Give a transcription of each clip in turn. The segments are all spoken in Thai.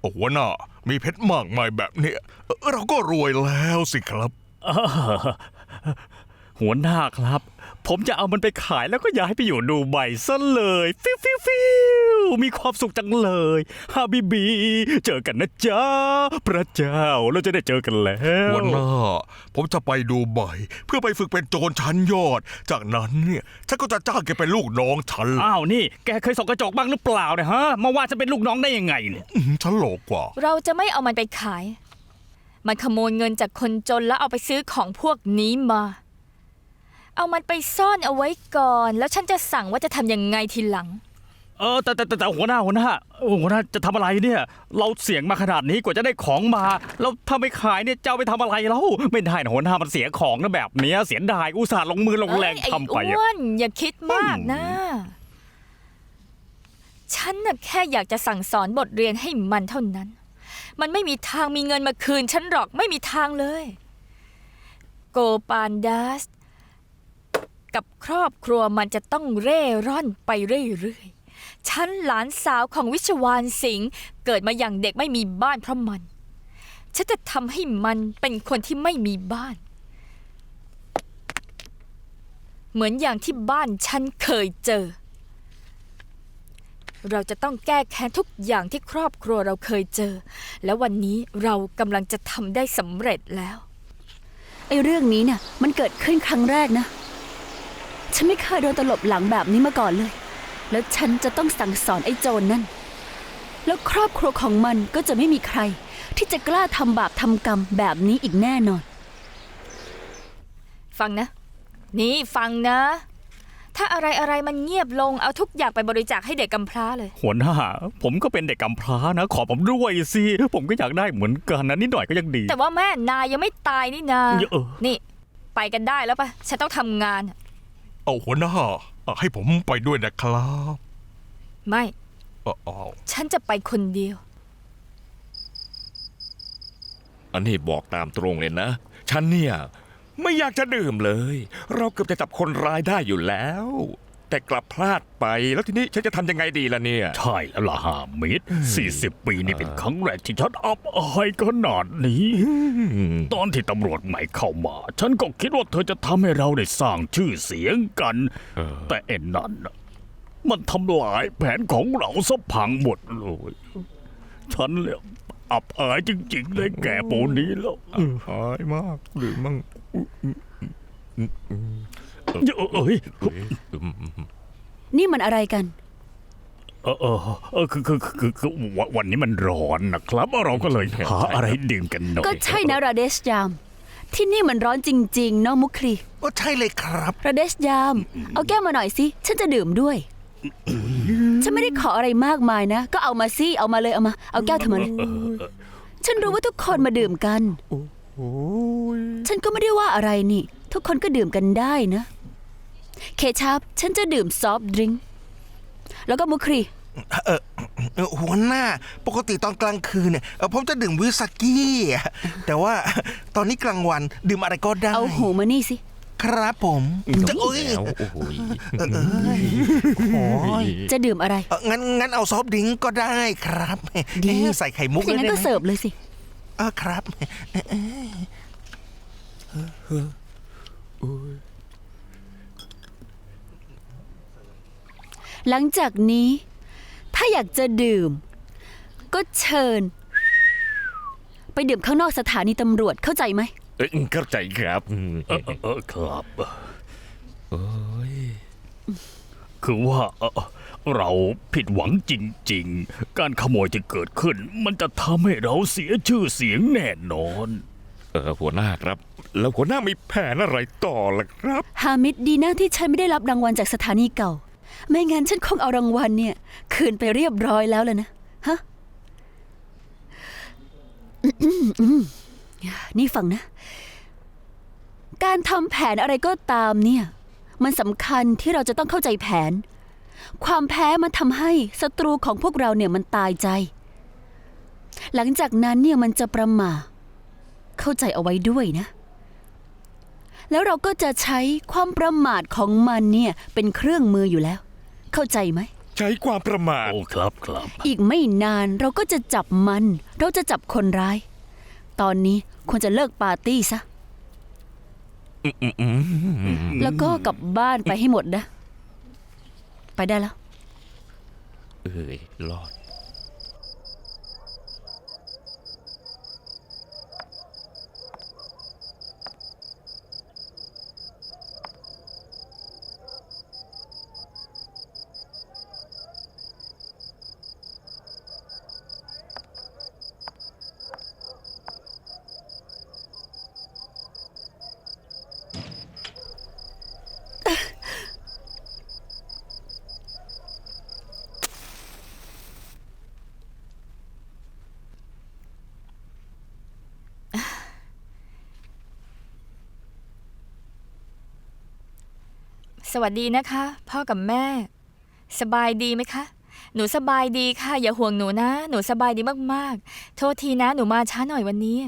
โอ้หัวหน้ามีเพชรมากมายแบบเนี้ยเอ่อเราก็รวยแล้วสิครับ อ่าหัวหน้าครับ ผมจะเอามันไปขายแล้วก็ย้ายไปอยู่ดูไบซะเลยฟิวฟิวฟิวมีความสุขจังเลยฮาบิบี เจอกันนะจ๊ะพระเจ้าเราจะได้เจอกันแล้วหัวหน้าผมจะไปดูใบเพื่อไปฝึกเป็นโจรชั้นยอด จากนั้นเนี่ยฉันก็จะจ้างแกเป็นลูกน้องฉันอ้าวนี่ แกเคยส่องกระจกบ้างหรือเปล่าเนี่ยฮะมาว่าจะเป็นลูกน้องได้ยังไงเนี่ยอื้อหือฉันโหลกกว่า เราจะไม่เอามันไปขาย มันขโมยเงินจากคนจนแล้วเอาไปซื้อของพวกนี้มา เอามันไปซ่อนเอาไว้ก่อน แล้วฉันจะสั่งว่าจะทำยังไงทีหลัง เออแต่แต่แต่แต่หัวหน้าหัวหน้าเออหัวหน้าจะทำอะไรเนี่ย เราเสี่ยงมาขนาดนี้กว่าจะได้ของมา แล้วถ้าไม่ขายเนี่ยจะเอาไปทำอะไรแล้วไม่ได้นะหัวหน้ามันเสียของนะแบบเนี้ยเสียดายอุตส่าห์ลงมือลงแรงเอ้ยไอ้ทำไปอ้อะ วนอย่าคิดมากนะ ฉันน่ะแค่อยากจะสั่งสอนบทเรียนให้มันเท่านั้น มันไม่มีทางมีเงินมาคืน ฉันหรอกไม่มีทางเลย โกปานดัส กับครอบครัวมันจะต้องเร่ร่อนไปเรื่อยๆ ฉันหลานสาวของวิชวานสิงห์เกิดมาอย่างเด็กไม่มีบ้านเพราะมัน ฉันจะทำให้มันเป็นคนที่ไม่มีบ้าน เหมือนอย่างที่บ้านฉันเคยเจอ เราจะต้องแก้แค้นทุกอย่างที่ครอบครัวเราเคยเจอ และวันนี้เรากำลังจะทำได้สำเร็จแล้ว ไอ้เรื่องนี้เนี่ยมันเกิดขึ้นครั้งแรกนะ ฉันไม่เคยโดนตลบหลังแบบนี้มาก่อนเลย แล้วฉันจะต้องสั่งสอนไอ้โจรนั่น แล้วครอบครัวของมันก็จะไม่มีใคร ที่จะกล้าทำบาปทำกรรมแบบนี้อีกแน่นอน ฟังนะ นี่ฟังนะ ถ้าอะไรอะไรมันเงียบลงเอาทุกอย่างไปบริจาคให้เด็กกำพร้าเลย หัวหน้า ผมก็เป็นเด็กกำพร้านะ ขอผมด้วยสิผมก็อยากได้เหมือนกันนะนิดหน่อยก็ยังดีแต่ว่าแม่นายยังไม่ตายนี่นาเออนี่ ไปกันได้แล้วปะฉันต้องทำงาน เอาหัวหน้าอะให้ผมไปด้วยนะครับไม่เอาเอาฉันจะไปคนเดียว อันนี้บอกตามตรงเลยนะ ฉันเนี่ย ไม่อยากจะดื่มเลย เราเกือบจะจับคนร้ายได้อยู่แล้ว แต่กลับพลาดไป แล้วทีนี้ฉันจะทำยังไงดีล่ะเนี่ย ใช่แล้วล่ะฮามิด40 ปีนี่เป็นครั้งแรกที่ฉันอับอายขนาดนี้ ตอนที่ตำรวจใหม่เข้ามา ฉันก็คิดว่าเธอจะทำให้เราได้สร้างชื่อเสียงกันเออแต่เอ็นนั่นน่ะมันทำลายแผนของเราซะพังหมดเลย ฉันเลยอับอายจริงๆเลยแก่ปูนนี้แล้ว หายมากหรือมั่ง เอ้ยนี่มันอะไรกัน เออเออเออคือคือคือคือวันวันนี้มันร้อนนะครับ เราก็เลยหาอะไรดื่มกันหน่อยก็ใช่นะราเดชยาม ที่นี่มันร้อนจริงๆเนาะมุคลีก็ใช่เลยครับราเดชยาม เอาแก้วมาหน่อยสิ ฉันจะดื่มด้วย ฉันไม่ได้ขออะไรมากมายนะ ก็เอามาสิ เอามาเลยเอามา เอาแก้วเธอมาเลยฉันรู้ว่าทุกคนมาดื่มกันฉันก็ไม่ได้ว่าอะไรนี่ ทุกคนก็ดื่มกันได้นะ เคชับฉันจะดื่มซอฟต์ดริงก์แล้วก็มุครี เออหัวหน้าปกติตอนกลางคืนเนี่ยเอ่อผมจะดื่มวิสกี้อะแต่ว่าตอนนี้กลางวันดื่มอะไรก็ได้เอาหูมานี่สิ ครับผมจะโอ้ยแล้วโอ้โหโอ้ยจะดื่มอะไร เอ่องั้นงั้นเอาซอฟต์ดริงก์ก็ได้ครับดี เอ๊ะใส่ไข่มุกถ้าอย่างนั้นด้ก็ไหมเสิร์ฟเลยสิอะครับ หลังจากนี้ ถ้าอยากจะดื่ม ก็เชิญ ไปดื่มข้างนอกสถานีตำรวจเข้าใจไหม เอ้ยเข้าใจครับอืมเออเออเออครับโอ้ยคือว่าเอ่อเราผิดหวังจริง ๆ การขโมยที่เกิดขึ้น มันจะทำให้เราเสียชื่อเสียงแน่นอน เออหัวหน้าครับ แล้วหัวหน้ามีแผนอะไรต่อล่ะครับ ฮามิดดีนะที่ฉันไม่ได้รับรางวัลจากสถานีเก่า ไม่งั้นฉันคงเอารางวัลเนี่ย คืนไปเรียบร้อยแล้วเลยนะ ฮะ นี่ฟังนะ การทำแผนอะไรก็ตามเนี่ย มันสำคัญที่เราจะต้องเข้าใจแผน ความแพ้มันทำให้ศัตรูของพวกเราเนี่ยมันตายใจ หลังจากนั้นเนี่ยมันจะประมาเข้าใจเอาไว้ด้วยนะ แล้วเราก็จะใช้ความประมาทของมันเนี่ยเป็นเครื่องมืออยู่แล้ว เข้าใจไหม ใช้ความประมาท โอ้ครับครับ อีกไม่นานเราก็จะจับมัน เราจะจับคนร้าย ตอนนี้ควรจะเลิกปาร์ตี้ซะ แล้วก็กลับบ้านไปให้หมดนะ ไปได้แล้ว เอ้ยรอด สวัสดีนะคะ พ่อกับแม่ สบายดีไหมคะ หนูสบายดีค่ะ อย่าห่วงหนูนะ หนูสบายดีมากๆ โทษทีนะหนูมาช้าหน่อยวันนี้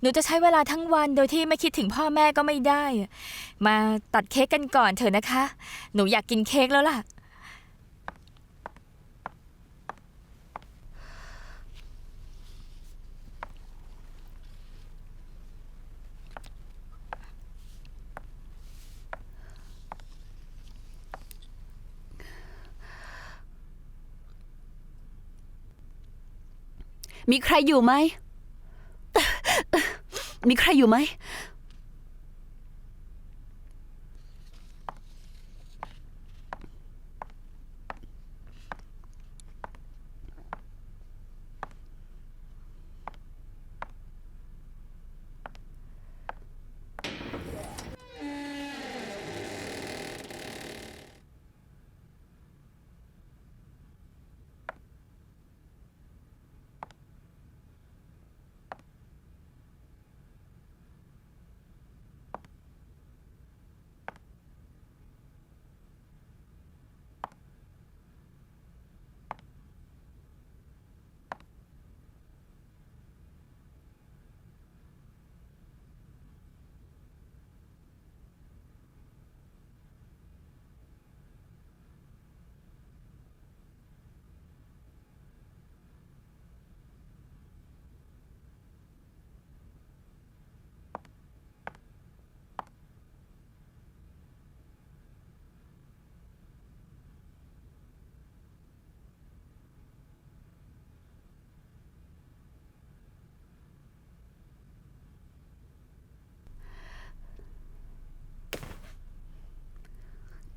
หนูจะใช้เวลาทั้งวันโดยที่ไม่คิดถึงพ่อแม่ก็ไม่ได้ มาตัดเค้กกันก่อนเถอะนะคะ หนูอยากกินเค้กแล้วล่ะ มีใครอยู่ไหม มีใครอยู่ไหม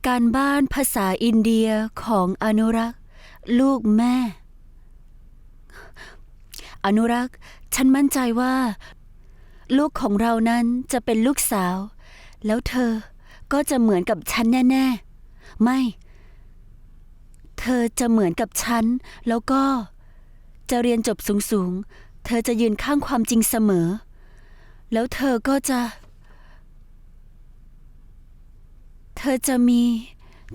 การบ้านภาษาอินเดียของอนุรักษ์ ลูกแม่ อนุรักษ์ ฉันมั่นใจว่า ลูกของเรานั้นจะเป็นลูกสาว แล้วเธอก็จะเหมือนกับฉันแน่ ๆ ไม่ เธอจะเหมือนกับฉัน แล้วก็ จะเรียนจบสูง ๆ เธอจะยืนข้างความจริงเสมอ แล้วเธอก็จะ เธอจะมี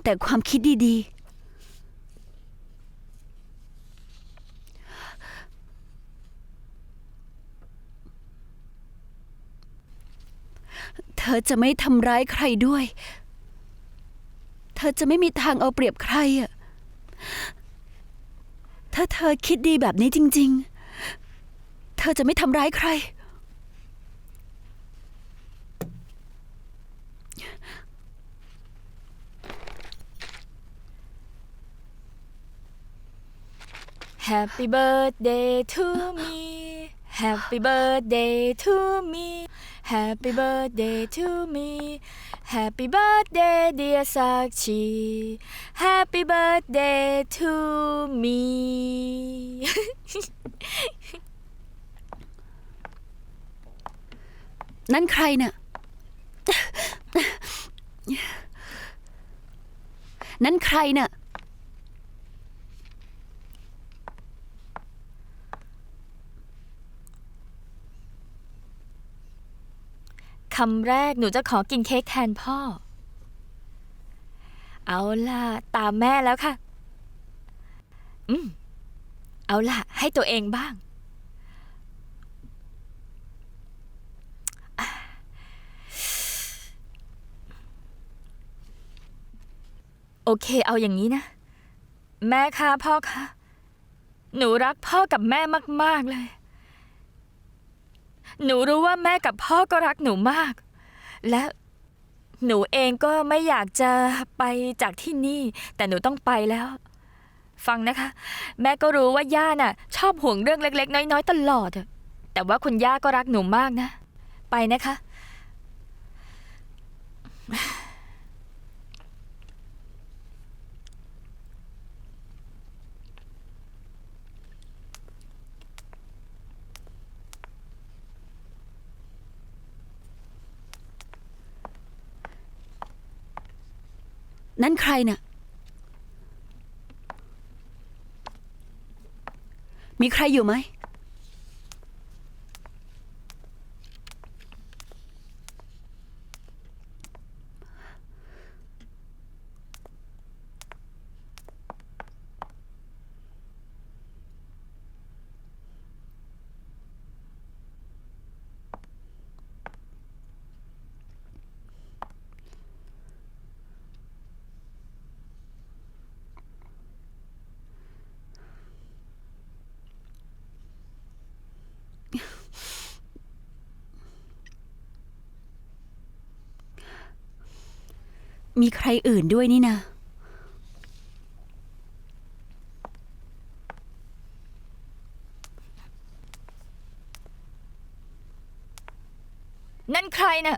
แต่ความคิดดีๆ เธอจะไม่ทำร้ายใครด้วย เธอจะไม่มีทางเอาเปรียบใครอะถ้าเธอคิดดีแบบนี้จริง ๆ เธอจะไม่ทำร้ายใคร Happy birthday to me Happy birthday to me Happy birthday to me Happy birthday dear Sakshi Happy birthday to me นั่นใครน่ะ นั่นใครน่ะ คำแรกหนูจะขอกินเค้กแทนพ่อ เอาล่ะ ตามแม่แล้วค่ะ อืม เอาล่ะ ให้ตัวเองบ้าง โอเค เอาอย่างนี้นะ แม่คะพ่อคะ หนูรักพ่อกับแม่มาก ๆ เลย หนูรู้ว่าแม่กับพ่อก็รักหนูมาก และหนูเองก็ไม่อยากจะไปจากที่นี่ แต่หนูต้องไปแล้ว ฟังนะคะ แม่ก็รู้ว่าย่าน่ะ ชอบห่วงเรื่องเล็ก ๆ น้อย ๆ ตลอดแต่ว่าคุณย่าก็รักหนูมากนะ ไปนะคะ นั่นใครน่ะ มีใครอยู่ไหม มีใครอื่นด้วยนี่นะ นั่นใครน่ะ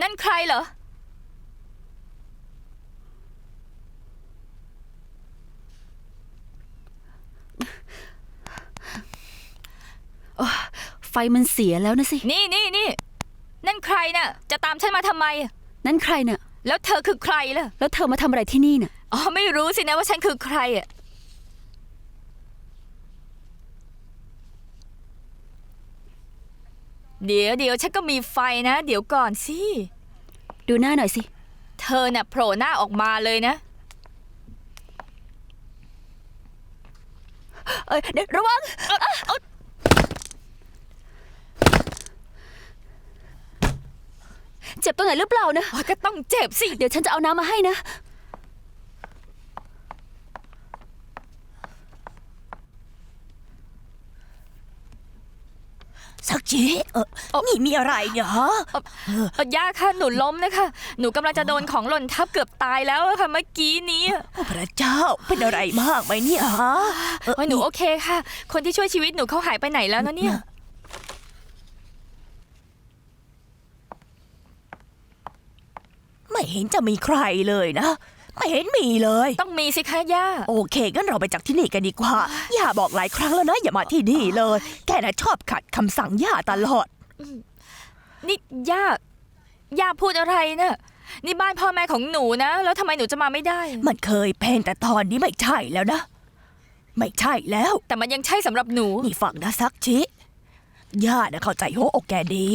นั่นใครเหรอ ไฟมันเสียแล้วนะสิ นี่นี่นี่ นั่นใครน่ะ จะตามฉันมาทำไม นั่นใครน่ะ แล้วเธอคือใครล่ะ แล้วเธอมาทำอะไรที่นี่น่ะ อ๋อ ไม่รู้สินะว่าฉันคือใครอะ เดี๋ยวเดี๋ยวฉันก็มีไฟนะ เดี๋ยวก่อนสิ ดูหน้าหน่อยสิ เธอน่ะโผล่หน้าออกมาเลยนะ เอ้ยเดี๋ยวระวังเจ็บตรงไหนหรือเปล่านะอ๋อก็ต้องเจ็บสิ เดี๋ยวฉันจะเอาน้ำมาให้นะ สักจีเออนี่มีอะไรเนี่ยฮะเออย่าค่ะหนูล้มนะคะ หนูกำลังจะโดนของหล่นทับเกือบตายแล้วอะค่ะเมื่อกี้นี้โอ้พระเจ้าเป็นอะไรมากไหมเนี่ยฮะเออโอ้ยหนูโอเคค่ะ คนที่ช่วยชีวิตหนูเขาหายไปไหนแล้วนะเนี่ย ไม่เห็นจะมีใครเลยนะ ไม่เห็นมีเลย ต้องมีสิคะย่า โอเคงั้นเราไปจากที่นี่กันดีกว่า ย่าบอกหลายครั้งแล้วนะ อย่ามาที่นี่เลย แกน่ะชอบขัดคำสั่งย่าตลอด นี่ย่า ย่าพูดอะไรนะ่ะนี่บ้านพ่อแม่ของหนูนะ แล้วทำไมหนูจะมาไม่ได้ มันเคยเป็นแต่ตอนนี้ไม่ใช่แล้วนะ ไม่ใช่แล้ว แต่มันยังใช่สำหรับหนู นี่ฟังนะซักชิย่านะเข้าใจหัวอกแกดี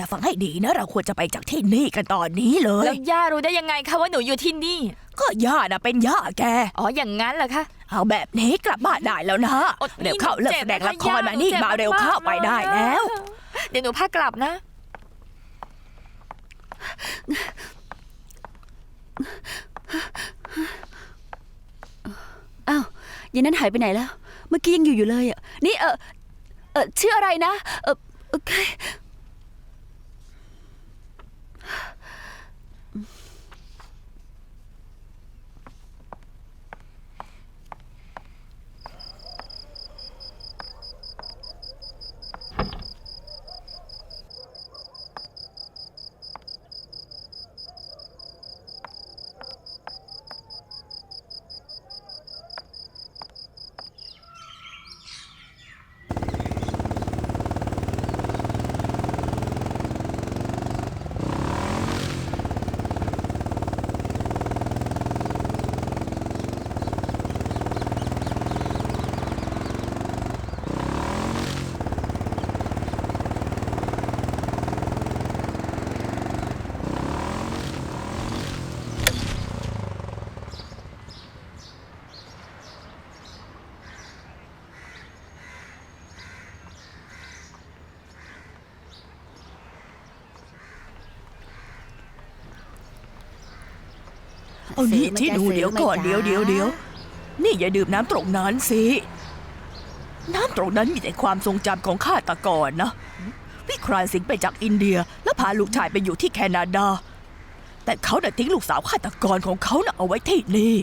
แต่ฟังให้ดีนะ เราควรจะไปจากที่นี่กันตอนนี้เลแล้ยวย่ารู้ได้ยังไงคะว่าหนูอยู่ที่นี่ ก็ย่านะเป็นย่าแก อ๋ออย่างนั้นเหรอคะ เอาแบบนี้กลับบ้านได้แล้วนะอดเดี๋ยวเข้าเลิกจ็บแสดงนคละครย่มานี่หจ็บมาเร็วกๆเข้าไปได้แล้ว เดี๋ยวหนูพากลับนะ อ้าวยันนั้นหายไปไหนแล้ว เมื่อกี้ยังอยู่อยู่เลยอะ นี่เออเออชื่ออะไรนะ เออโอเเอานี่ซื้อไหมที่จ๊ะดูซื้อเดี๋ยวไหมก่อนจ๊ะเดี๋ยวเดี๋ยวเดี๋ยวนี่อย่าดื่มน้ำตรงนั้นสิ น้ำตรงนั้นมีแต่ความทรงจำของฆาตกรนะ วิครานสิงห์ไปจากอินเดีย แล้วพาลูกชายไปอยู่ที่แคนาดา แต่เขาน่ะทิ้งลูกสาวฆาตกรของเขาน่ะเอาไว้ที่นี่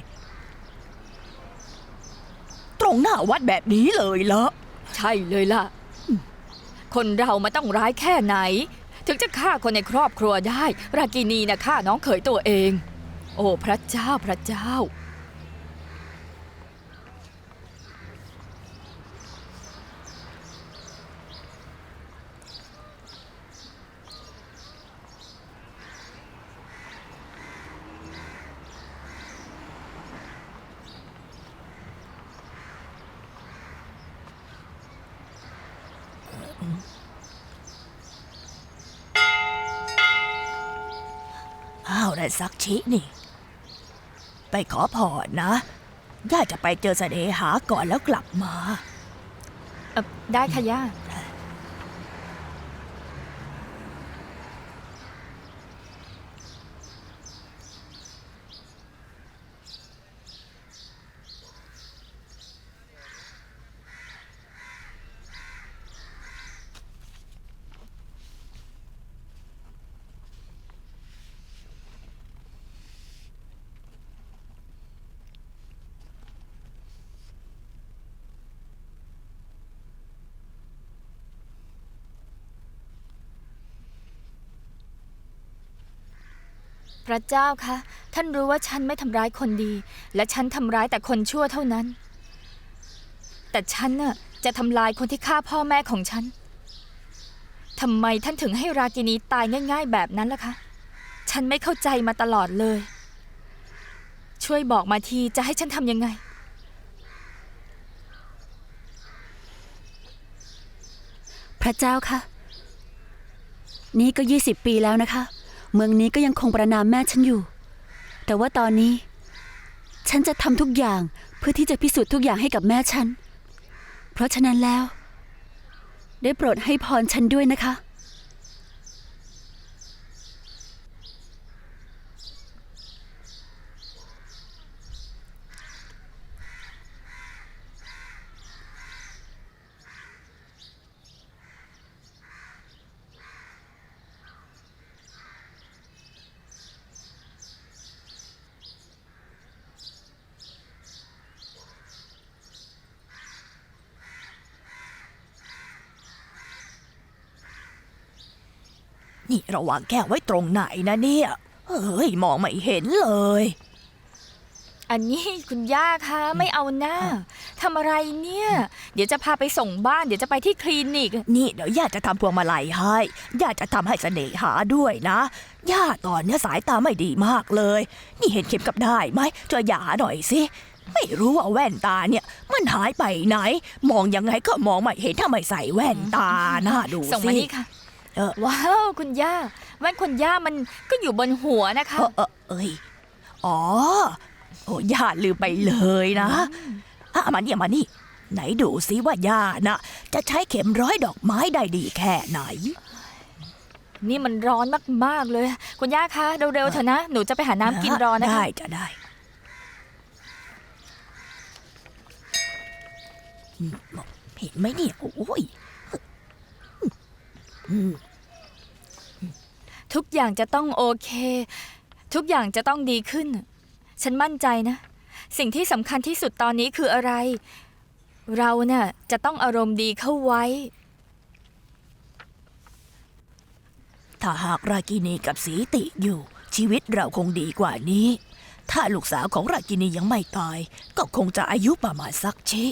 ตรงหน้าวัดแบบนี้เลยละใช่เลยล่ะ คนเรามันต้องร้ายแค่ไหน ถึงจะฆ่าคนในครอบครัวได้ รากินีนะฆ่าน้องเขยตัวเอง โอ้ พระเจ้าพระเจ้า อ้าวนั่ซักชินี่ ไปขอพรนะ ย่าจะไปเจอเสน่หาก่อนแล้วกลับมา เอ่อได้ค่ะย่า พระเจ้าคะ ท่านรู้ว่าฉันไม่ทำร้ายคนดี และฉันทำร้ายแต่คนชั่วเท่านั้น แต่ฉันน่ะจะทำลายคนที่ฆ่าพ่อแม่ของฉันทำไมท่านถึงให้รากินีตายง่าย ๆ แบบนั้นล่ะคะ ฉันไม่เข้าใจมาตลอดเลย ช่วยบอกมาทีจะให้ฉันทำยังไง พระเจ้าคะ นี่ก็ยี่สิบปีแล้วนะคะ เมืองนี้ก็ยังคงประนามแม่ฉันอยู่ แต่ว่าตอนนี้ ฉันจะทำทุกอย่างเพื่อที่จะพิสูจน์ทุกอย่างให้กับแม่ฉัน เพราะฉะนั้นแล้ว ได้โปรดให้พรฉันด้วยนะคะ นี่ระวางแก้วไว้ตรงไหนนะเนี่ยเฮ้ยมองไม่เห็นเลย อันนี้คุณย่าคะไม่เอาหน้าทำอะไรเนี่ย เดี๋ยวจะพาไปส่งบ้านเดี๋ยวจะไปที่คลินิก นี่เดี๋ยวย่าจะทำพวงมาลัยให้ย่าจะทำให้เสน่หาด้วยนะย่าตอนเนี้ยสายตาไม่ดีมากเลย นี่เห็นเข็มกลับได้ไหมช่วยย่าหาหน่อยสิไม่รู้ว่าแว่นตาเนี่ย มันหายไปไหน มองยังไงก็มองไม่เห็นถ้าไม่ใส่แว่นตานะดูส่งสิมานี่ค่ะ เออว้าวคุณย่าแว่นคุณย่ามันก็อยู่บนหัวนะคะ เออเออเอ้ยอ๋อโอ้ย่าลืมไปเลยนะอะมานี่มานี่ ไหนดูสิว่าย่านะจะใช้เข็มร้อยดอกไม้ได้ดีแค่ไหน นี่มันร้อนมากๆเลย คุณย่าคะเร็วๆเถอะนะหนูจะไปหาน้ำกินรอนะคะได้จะได้อืมเห็นไหมเนี่ยโอ้ยอืม ทุกอย่างจะต้องโอเค ทุกอย่างจะต้องดีขึ้น ฉันมั่นใจนะ สิ่งที่สำคัญที่สุดตอนนี้คืออะไร เราเนี่ยจะต้องอารมณ์ดีเข้าไว้ ถ้าหากรากินีกับสีติอยู่ ชีวิตเราคงดีกว่านี้ ถ้าลูกสาวของรากินียังไม่ตาย ก็คงจะอายุประมาณสักชิ